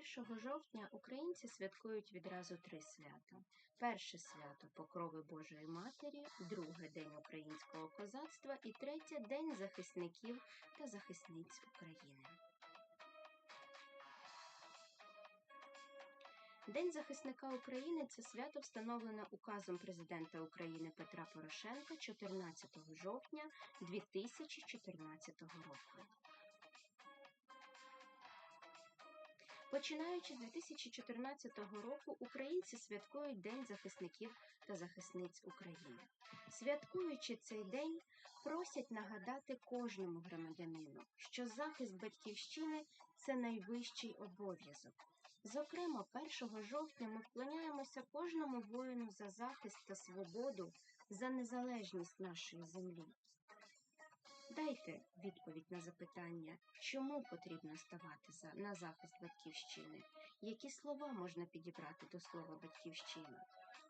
1 жовтня українці святкують відразу три свята: перше свято Покрови Божої Матері, друге День українського козацтва і третє День захисників та захисниць України. День захисника України це свято встановлене указом президента України Петра Порошенка 14 жовтня 2014 року. Починаючи з 2014 року, українці святкують День захисників та захисниць України. Святкуючи цей день, просять нагадати кожному громадянину, що захист батьківщини це найвищий обов'язок. Зокрема, 1 жовтня ми вклоняємося кожному воїну за захист та свободу, за незалежність нашої землі. Дайте відповідь на запитання, чому потрібно ставати за, на захист батьківщини, які слова можна підібрати до слова батьківщина,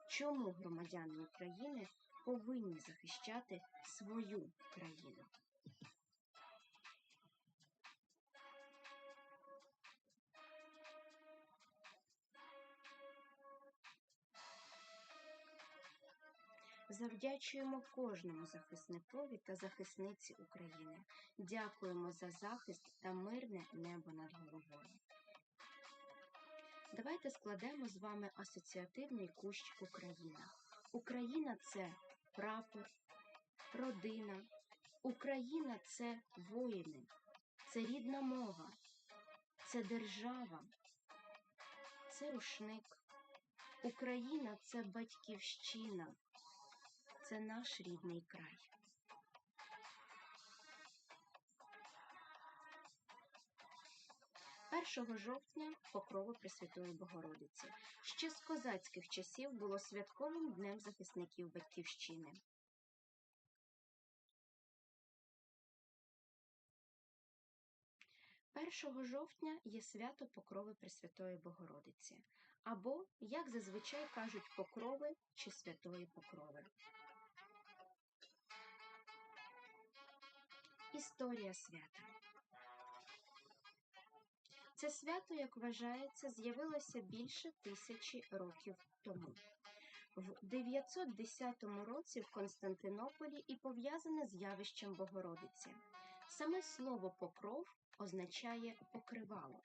чому громадяни України повинні захищати свою країну. Завдячуємо кожному захисникові та захисниці України. Дякуємо за захист та мирне небо над головою. Давайте складемо з вами асоціативний кущ Україна. Україна це прапор, родина. Україна це воїни, це рідна мова, це держава, це рушник. Україна це батьківщина це наш рідний край. Першого жовтня покрови Пресвятої Богородиці ще з козацьких часів було святковим днем захисників Батьківщини. Першого жовтня є свято Покрови Пресвятої Богородиці, або, як зазвичай кажуть, покрови чи святої покрови. Історія свята. Це свято, як вважається, з'явилося більше тисячі років тому. В 910 році в Константинополі і пов'язане з явищем Богородиці. Саме слово покров означає покривало.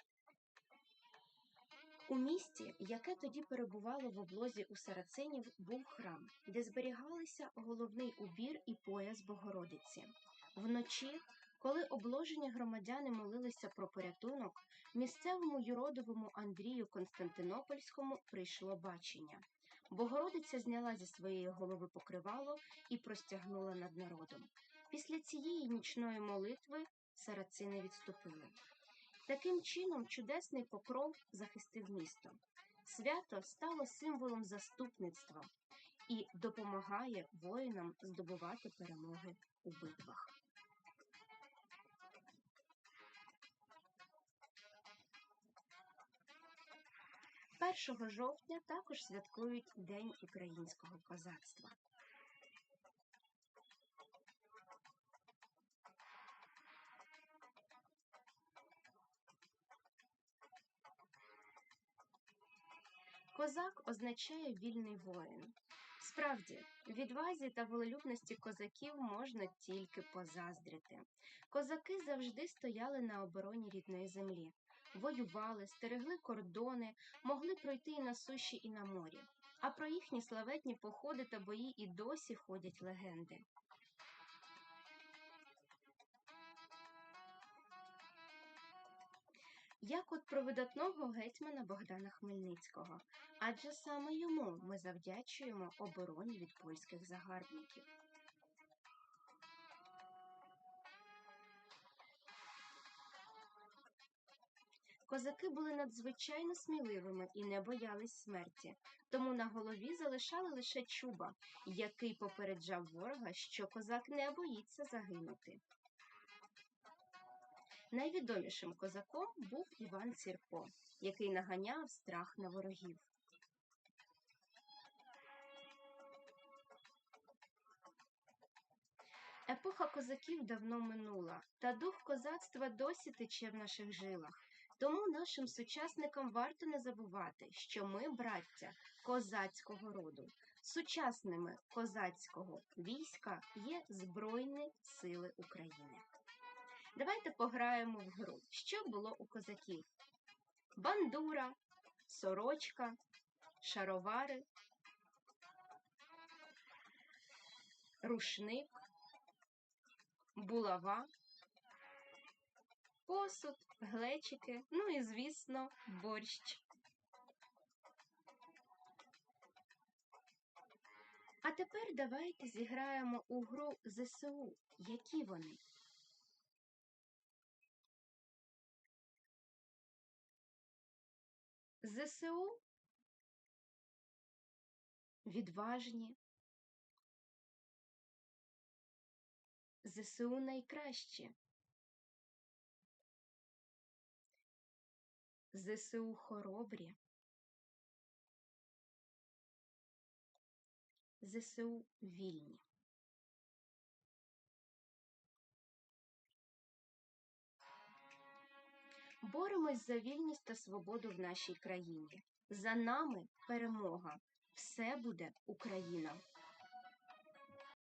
У місті, яке тоді перебувало в облозі у сарацинів, був храм, де зберігалися головний убір і пояс Богородиці. Вночі, коли обложені громадяни молилися про порятунок, місцевому юродовому Андрію Константинопольському прийшло бачення. Богородиця зняла зі своєї голови покривало і простягнула над народом. Після цієї нічної молитви сарацини відступили. Таким чином, чудесний покров захистив місто. Свято стало символом заступництва і допомагає воїнам здобувати перемоги у битвах. 1 жовтня також святкують День українського козацтва. Козак означає вільний воїн. Справді, відвазі та волелюбності козаків можна тільки позаздрити. Козаки завжди стояли на обороні рідної землі, воювали, стерегли кордони, могли пройти і на суші, і на морі. А про їхні славетні походи та бої і досі ходять легенди. Як от про видатного гетьмана Богдана Хмельницького, адже саме йому ми завдячуємо обороні від польських загарбників. Козаки були надзвичайно сміливими і не боялись смерті, тому на голові залишали лише чуба, який попереджав ворога, що козак не боїться загинути. Найвідомішим козаком був Іван Сірко, який наганяв страх на ворогів. Епоха козаків давно минула, та дух козацтва досі тече в наших жилах. Тому нашим сучасникам варто не забувати, що ми браття козацького роду. Сучасними козацького війська є Збройні Сили України. Давайте пограємо в гру. Що було у козаків? Бандура, сорочка, шаровари, рушник, булава, посуд, глечики, ну і, звісно, борщ. А тепер давайте зіграємо у гру ЗСУ. Які вони? ЗСУ відважні. ЗСУ найкраще. ЗСУ хоробрі. ЗСУ вільні. Боремось за вільність та свободу в нашій країні. За нами перемога. Все буде Україна.